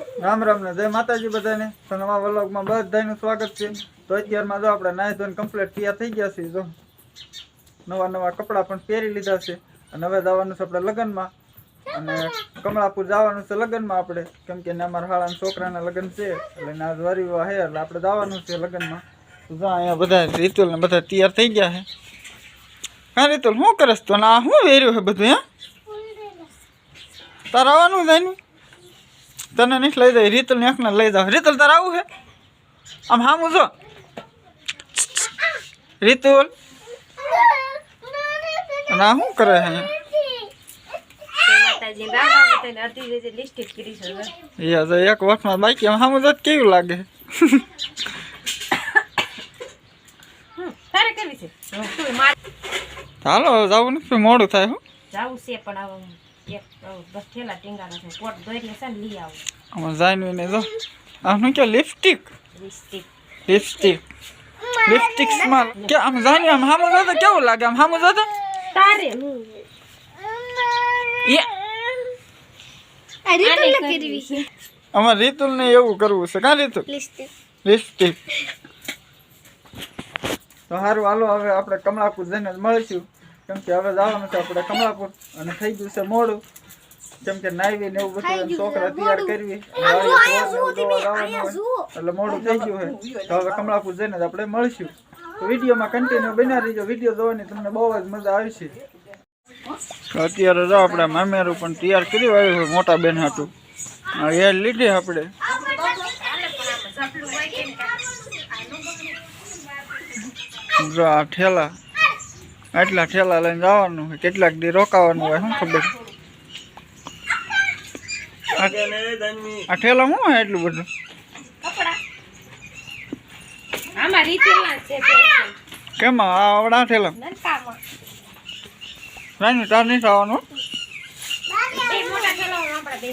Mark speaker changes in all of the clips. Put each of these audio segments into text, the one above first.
Speaker 1: રામ રામ ને જય માતાજી બધાને. તો નવા વ્લોગમાં બધાનું સ્વાગત છે. તો અત્યારમાં જો આપણે નાહી ધોઈને કમ્પ્લીટ તૈયાર થઈ ગયા છે જો. નવા નવા કપડાં પણ પહેરી લીધા છે. અને હવે જવાનું છે આપણે લગ્નમાં. અને કમળાપુર જવાનું છે લગ્નમાં આપણે. કેમ કે અમારા હાળાના છોકરાના લગ્ન છે. એટલે ના વરી છે એટલે આપણે જવાનું છે લગ્નમાં. તો જો અહીંયા બધા રીતુલ ને બધા તૈયાર થઈ ગયા છે. હા, રીતુલ, શું કરસ તો? ના શું વેર્યું છે બધું, હે? તારે આવવાનું ને તને નહીં લઈ જાય રીતલ ને એકને લઈ જાવ રીતલ તારે આવું છે આમ હામું જો રીતુલ અને આ શું કરે છે
Speaker 2: માતાજી રામ રામ બધાને અડધી જે લિસ્ટેડ કરી છે હવે.
Speaker 1: યા જો એક વખતમાં બાકી આમ હામું જો તો કેવું લાગે
Speaker 2: હમ, તારે કેવી છે તું માર
Speaker 1: હાલો જવું નથી મોડું થાય હો
Speaker 2: જાવું છે પણ આવું એક બસ ઠેલા ટીંગાના છે કોટ દોરીને છે ને લઈ આવું.
Speaker 1: આમાં જાય ને જો. આ કે lipstick?
Speaker 2: Lipstick.
Speaker 1: Lipstick. Lipstick small કે આમ જાય આમ હામું જો કેવું લાગે? આમ હામું જો
Speaker 2: તારે.
Speaker 1: અમારે રીતુલ ને એવું કરવું છે. કા રીતુલ? લિપસ્ટિક. તો સારું હાલો હવે આપણે કમળાપુર જઈને જ મળીશું. કેમ કે હવે જવાનું છે આપણે કમળાપુર અને થઈ ગયું છે મોડું. કેમ કે નાઈવી ને એવું બધું છોકરા તૈયાર કરવી. હોય. એટલે મોડું થઈ ગયું છે. તો હવે કમળાપુર જઈને જ આપણે મળીશું. તો વિડીયોમાં કન્ટિન્યુ બનાવી રહીજો. વીડિયો જોવાની તમને બહુ જ મજા આવશે. અત્યારે જો આપણે મામેરું પણ તૈયાર કરી આવ્યું હોય મોટા બેન હતું એ લીધી આપણે. જો આ ઠેલા આટલા ઠેલા લઈને જવાનું હોય કેટલાક દી રોકાવાનું હોય શું ખબર આ આ ઠેલા શું હોય એટલું બધું
Speaker 2: આમાં રીતેલા છે બે છે.
Speaker 1: કેમ આ આવડા ઠેલા
Speaker 2: નનકામાં.
Speaker 1: રાની તાર નહીં થવાનું
Speaker 2: બે મોટા ઠેલાઓ આપણા બે.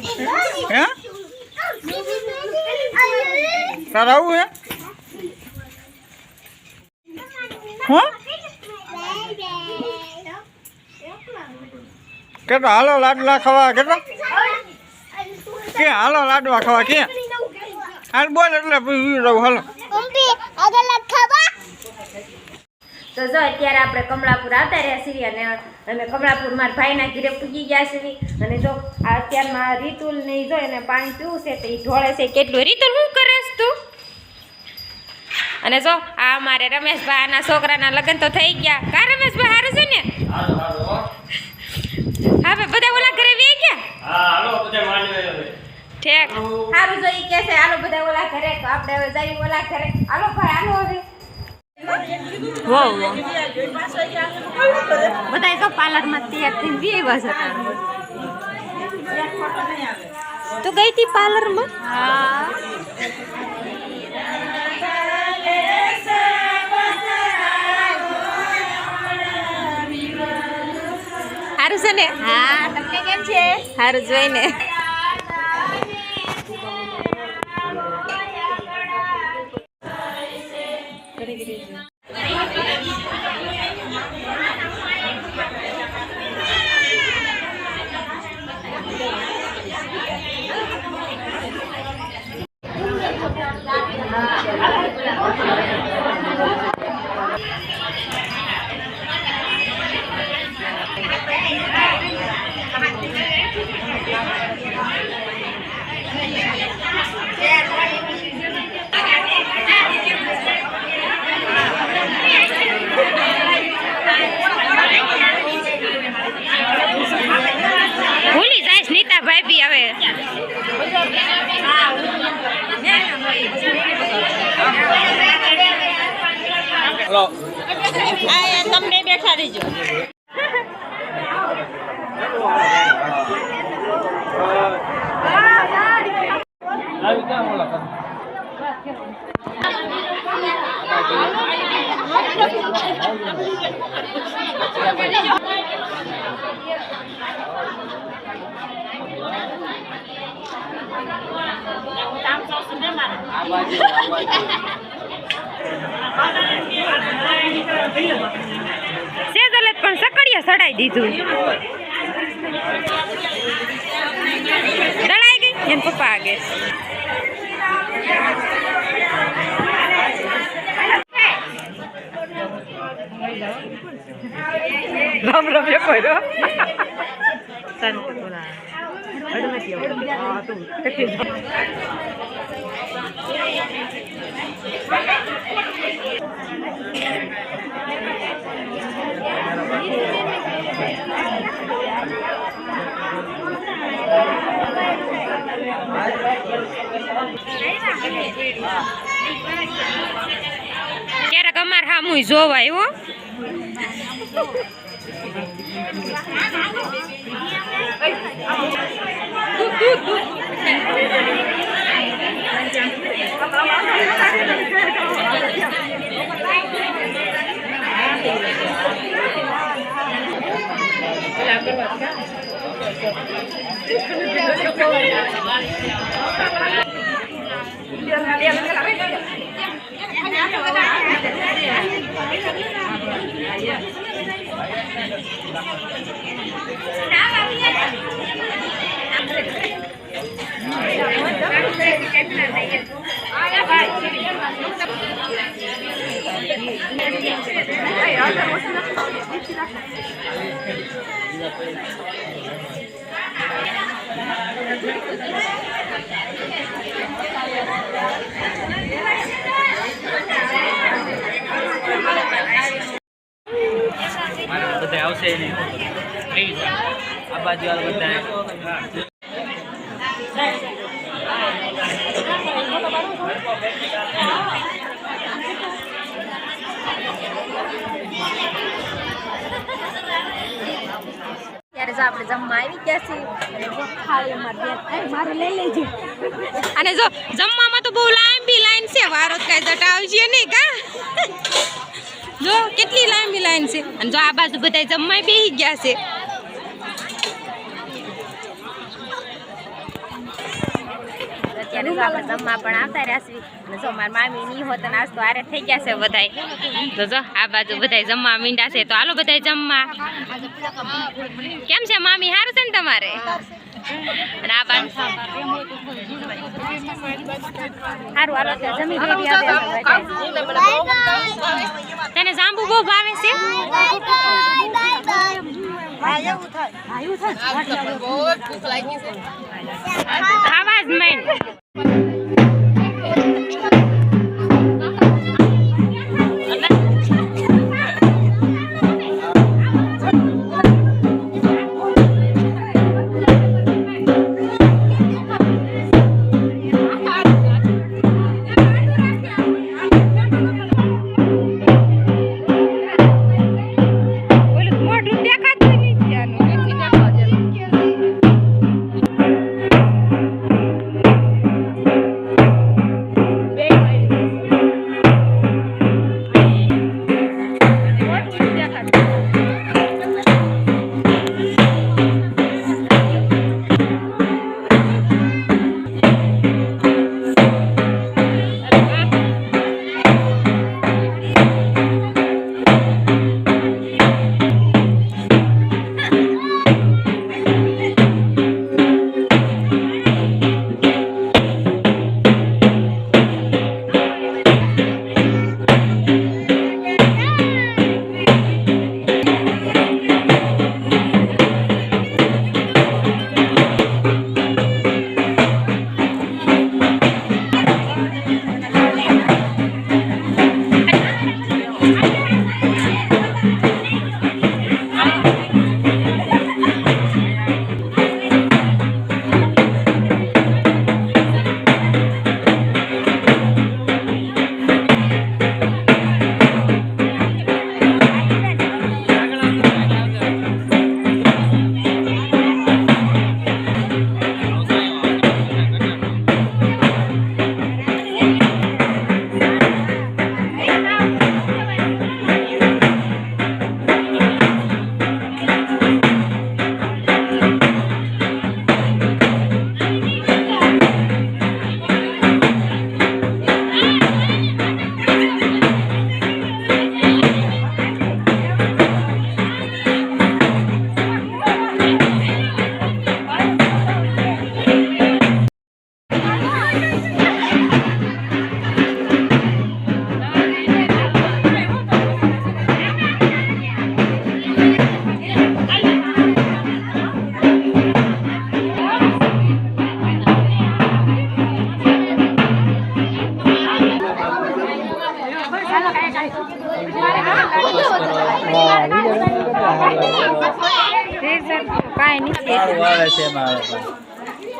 Speaker 1: હે તાર આવું હે હા કેટલા હાલો લાડવા ખાવા કેટલા? કે હાલો લાડવા ખાવા કે હાલ બોલ એટલે રહું હાલો.
Speaker 2: તો જો અત્યારે આપણે કમળાપુર આવતા રહ્યા છીએ અને અમે કમળાપુર મારા ભાઈના ઘીરે પૂગી ગયા છીએ. અને જો આ અત્યારમાં રીતુલ ને જો એને પાણી પીવું છે તો એ ઢોળે છે. કેટલું રીતુલ શું કરે તું? અને જો આ અમારે રમેશભાઈ આના છોકરાના લગ્ન તો થઈ ગયા. કા રમેશભાઈ હારું છે ને હા ભાઈ બધા ઓલા ઘરે વે ગયા સારું જોઈ કે છે હાલો બધા ઓલા ઘરે તો આપણે હવે જઈએ ઓલા ઘરે. હાલો ભાઈ હાલો હવે. વો વો બધા તો પાર્લરમાં તૈયાર થઈને બી આવ્યા હતા તું ગઈ હતી પાર્લરમાં? હા સારું છે ને? હા તમને કેમ છે? સારું જોઈને. તમને બેઠા રહીજો સેજલે પણ સકડિયા સડાઈ દીધું. દળાઈ ગઈ એમ પપ્પા આગે. રામ રામ એ કોઈ ક્યારેક અમાર હામુય જોવાય હો. Kenapa?
Speaker 3: બધા આવશે નહીં આ બાજુ બધા
Speaker 2: અને જો જમવામાં તો બહુ લાંબી લાઈન છે, વારો કઈ જટાવશે નહીં, કા? જો કેટલી લાંબી લાઈન છે. અને જો આ બાજુ બધા જમવા બેસી ગયા છે. અત્યારે આપણે જમવા પણ આવતા રહ્યા અને જો મારી મામી ની હોત અને આરે થઈ ગયા છે બધાય. તો જો આ બાજુ બધાય જમવા મીંડા છે. તો હાલો બધાય જમવા. કેમ છે મામી? સારું છે ને તમારે? અને આ બાજુ સારું હાલો જમી. તને જાંબુ બહુ ભાવે છે? આવાજ જ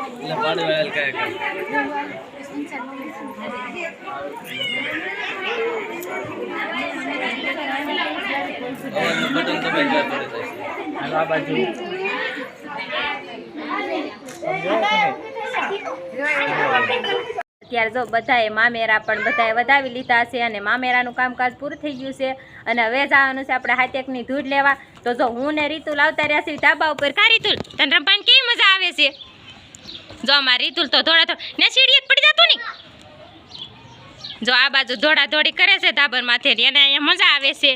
Speaker 1: છે?
Speaker 2: અત્યારે જો બધાએ મામેરા પણ બધાએ વધાવી લીધા છે અને મામેરાનું કામકાજ પૂરું થઈ ગયું છે અને હવે જવાનું છે આપણે હાથેકની ધૂળ લેવા. તો જો હું ને રીતુલ આવતા રહ્યા છીએ ધાબા ઉપર. કા રીતુલ તને રમવાની કેવી મજા આવે છે? જો અમાર રીતુલ તો ધોળા ધોળ ને સીડીએ પડી જતું નહીં જો આ બાજુ ધોળા ધોળી કરે છે, ધાબર માથે એને અહીંયા મજા આવે છે.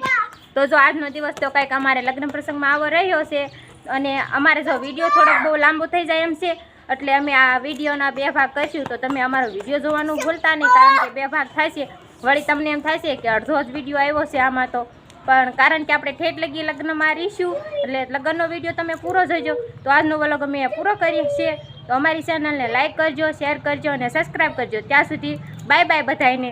Speaker 2: તો જો આજનો દિવસ તો કંઈક અમારે લગ્ન પ્રસંગમાં આવો રહ્યો છે અને અમારે જો વીડિયો થોડોક બહુ લાંબો થઈ જાય એમ છે, એટલે અમે આ વિડીયોના બે ભાગ કરશું. તો તમે અમારો વીડિયો જોવાનું ભૂલતા નહીં, કારણ કે બે ભાગ થાય છે. વળી તમને એમ થાય છે કે અડધો જ વીડિયો આવ્યો છે આમાં તો. પણ કારણ કે આપણે ઠેઠ લગી લગ્નમાં રહીશું, એટલે લગ્નનો વીડિયો તમે પૂરો જોજો. તો આજનો વલોગ અમે પૂરો કરીએ છીએ. તો અમારી ચેનલને લાઇક કરજો શેર કરજો અને સબસ્ક્રાઈબ કરજો. ત્યાં સુધી બાય બાય બધાને